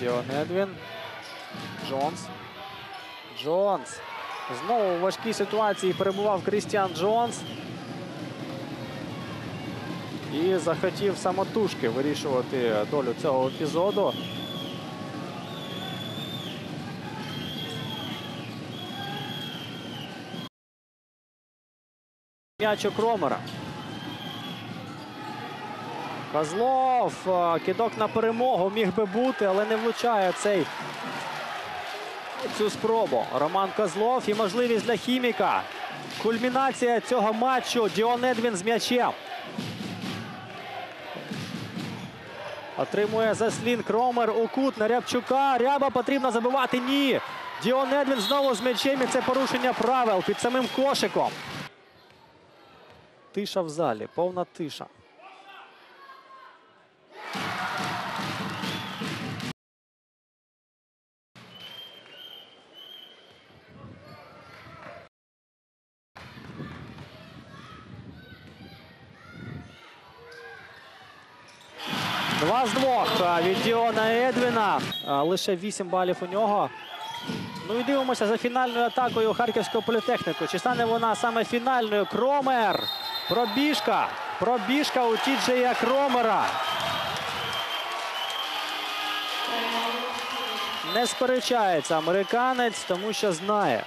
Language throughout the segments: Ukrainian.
Діон Едвін. Джонс. Джонс. Знову у важкій ситуації перебував Крістіан Джонс. І захотів самотужки вирішувати долю цього епізоду. М'яч у Кромера. Козлов. е, Кидок на перемогу міг би бути, але не влучає цей цю спробу. Роман Козлов і можливість для хіміка. Кульмінація цього матчу. Діон Едвін з м'ячем. Отримує заслін Кромер у на Рябчука. Ряба потрібно забивати. Ні. Діон Едвін знову з м'ячем. І це порушення правил під самим кошиком. Тиша в залі, повна тиша. Два з двох від Діона Едвіна. Лише 8 балів у нього. Ну і дивимося за фінальною атакою Харківського політехніку. Чи стане вона саме фінальною? Кромер. Пробіжка. Пробіжка у Тіджея Кромера. Не сперечається американець, тому що знає.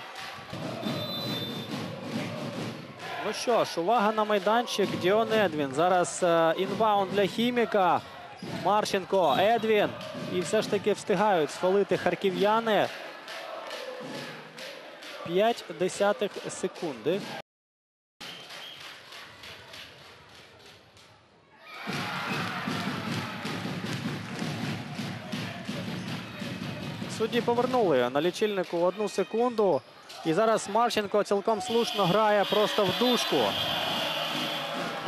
Ну що ж, увага на майданчик. Діон Едвін. Зараз е, інбаунд для хіміка. Марченко, Едвін. І все ж таки встигають сфалити харків'яни. 5 десятих секунди. Судді повернули на лічильнику одну секунду. І зараз Марченко цілком слушно грає просто в дужку.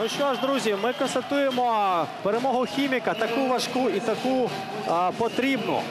Ну що ж, друзі, ми констатуємо перемогу хіміка, таку важку і таку а, потрібну.